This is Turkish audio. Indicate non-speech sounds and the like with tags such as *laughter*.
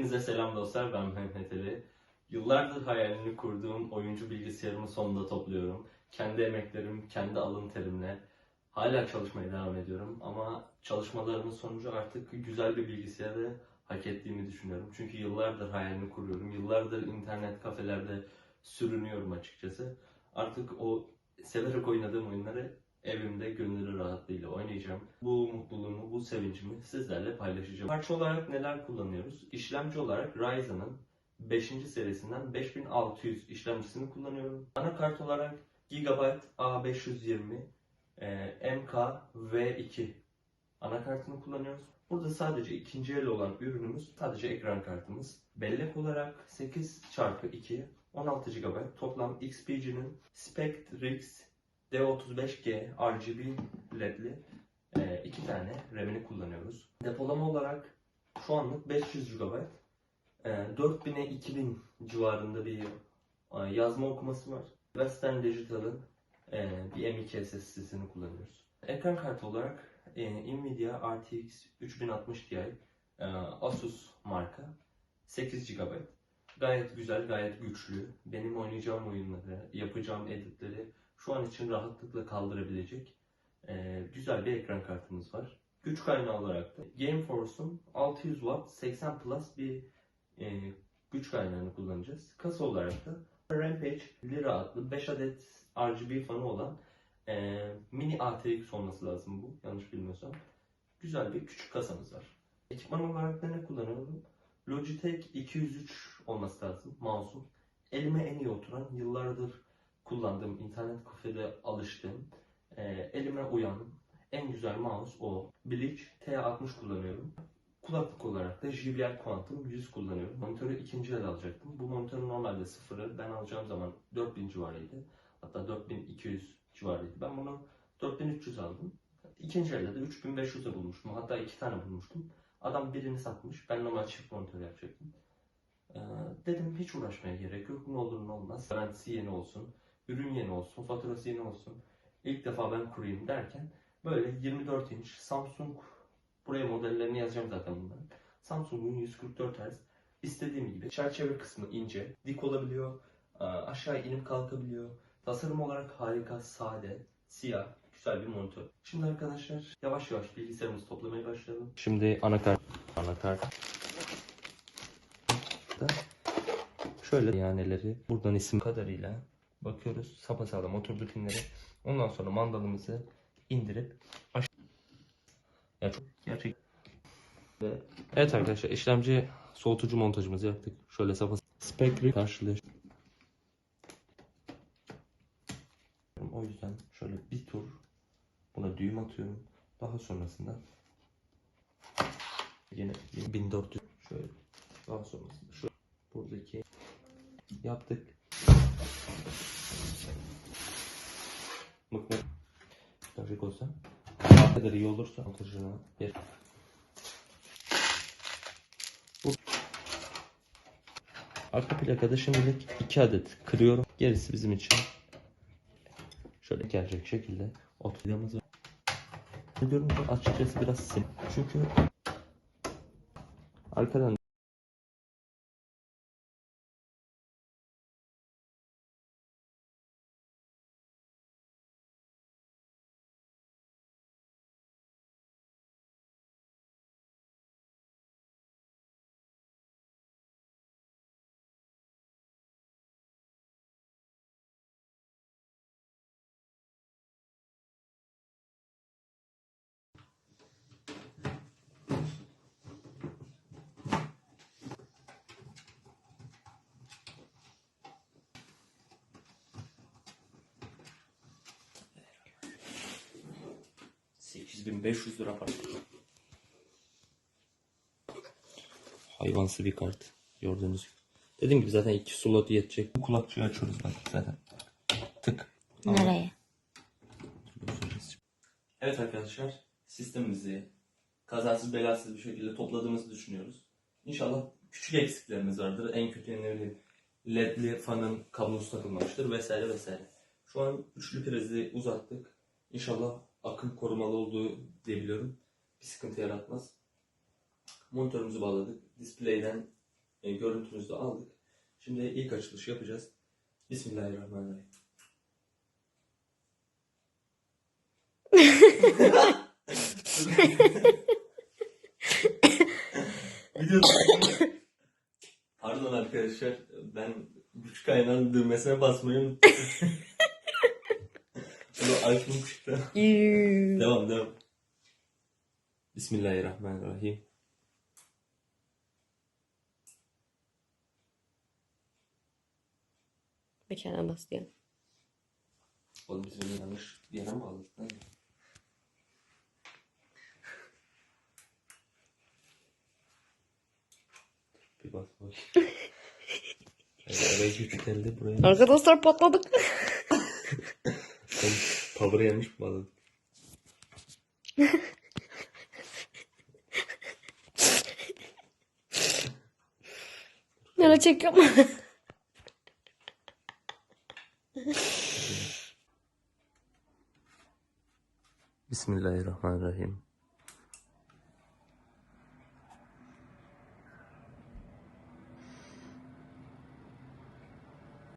Hepinize selam dostlar, ben Mehmet Ali. Yıllardır hayalini kurduğum oyuncu bilgisayarımı sonunda topluyorum. Kendi emeklerim, kendi alın terimle hala çalışmaya devam ediyorum. Ama çalışmalarımın sonucu artık güzel bir bilgisayarı hak ettiğimi düşünüyorum. Çünkü yıllardır hayalini kuruyorum. Yıllardır internet kafelerde sürünüyorum açıkçası. Artık o severek oynadığım oyunları evimde gönül rahatlığıyla oynayacağım. Bu mutluluğumu, bu sevincimi sizlerle paylaşacağım. Parça olarak neler kullanıyoruz? İşlemci olarak Ryzen'ın 5. serisinden 5600 işlemcisini kullanıyorum. Anakart olarak Gigabyte A520 e, MK V2 anakartını kullanıyoruz. Burada sadece ikinci el olan ürünümüz sadece ekran kartımız. Bellek olarak 8x2 16 GB toplam XPG'nin Spectrix D35G RGB ledli e, iki tane RAM'ini kullanıyoruz. Depolama olarak şu anlık 500 GB. E, 4000'e 2000 civarında bir e, yazma okuması var. Western Digital'ın e, bir M2 SSD'sini kullanıyoruz. Ekran kartı olarak e, Nvidia RTX 3060 Ti e, Asus marka 8 GB. Gayet güzel, gayet güçlü. Benim oynayacağım oyunları, yapacağım editleri şu an için rahatlıkla kaldırabilecek e, güzel bir ekran kartımız var. Güç kaynağı olarak da GameForce'un 600 Watt 80 Plus bir e, güç kaynağını kullanacağız. Kasa olarak da Rampage Lira adlı 5 adet RGB fanı olan e, mini ATX olması lazım bu yanlış bilmiyorsam. Güzel bir küçük kasamız var. Ekipman olarak da ne kullanıyorum? Logitech 203 olması lazım mouse'um. Elime en iyi oturan yıllardır kullandığım, internet kafede alıştığım, e, elime uyan en güzel mouse o. Bleach T60 kullanıyorum. Kulaklık olarak da JBL Quantum 100 kullanıyorum. Monitörü ikinci el alacaktım. Bu monitörün normalde sıfırı ben alacağım zaman 4000 civarıydı. Hatta 4200 civarıydı. Ben bunu 4300 aldım. İkinci elde de 3500'e bulmuştum. Hatta iki tane bulmuştum. Adam birini satmış. Ben normal çift monitör yapacaktım. Ee, dedim hiç uğraşmaya gerek yok. Ne olur ne olmaz. Garantisi yeni olsun. Ürün yeni olsun. Faturası yeni olsun. İlk defa ben kurayım derken böyle 24 inç Samsung buraya modellerini yazacağım zaten bunların. Samsung'un 144 Hz istediğim gibi çerçeve kısmı ince, dik olabiliyor, e, aşağı inip kalkabiliyor. Tasarım olarak harika, sade, siyah, güzel bir monitör. Şimdi arkadaşlar yavaş yavaş bilgisayarımızı toplamaya başlayalım. Şimdi anakart, anakart. Şöyle yaneleri buradan isim kadarıyla bakıyoruz. Sapasağlam oturdu pinleri. Ondan sonra mandalımızı indirip aş- ya çok gerçek ve evet arkadaşlar işlemci soğutucu montajımızı yaptık. Şöyle sapa spekri karşılıyor. O yüzden şöyle bir tur buna düğüm atıyorum. Daha sonrasında yine 1400 şöyle daha sonrasında şu buradaki yaptık. Mıknatıs Trafik olsa ne kadar iyi olursa montajına bir Bu Arka plakada şimdilik 2 adet kırıyorum. Gerisi bizim için şöyle gelecek şekilde oturduğumuz var. Görünce açıkçası biraz sim. Çünkü arkadan ...8500 lira para. Hayvansı bir kart. Gördüğünüz gibi. Dediğim gibi zaten iki slot yetecek. Bu kulakçığı açıyoruz bak zaten. Tık. Nereye? Evet arkadaşlar, sistemimizi kazasız belasız bir şekilde topladığımızı düşünüyoruz. İnşallah küçük eksiklerimiz vardır. En kötü ne bileyim ledli fanın kablosu takılmamıştır vesaire vesaire. Şu an üçlü prizi uzattık. İnşallah akım korumalı olduğu diye biliyorum. Bir sıkıntı yaratmaz. Monitörümüzü bağladık. Display'den E, görüntünüzü de aldık. Şimdi ilk açılış yapacağız. Bismillahirrahmanirrahim. Pardon arkadaşlar ben güç kaynağının düğmesine basmayı unuttum. *laughs* Bunu açmamıştım. devam devam. Bismillahirrahmanirrahim. Mekana basıyor. Oğlum biz bunu yanlış bir yere mi aldık lan? Bir bak bak. Araya güç geldi buraya. Arkadaşlar patladık. Power'ı yemiş mi aldın? Nereye çekiyorum? Bismillahirrahmanirrahim.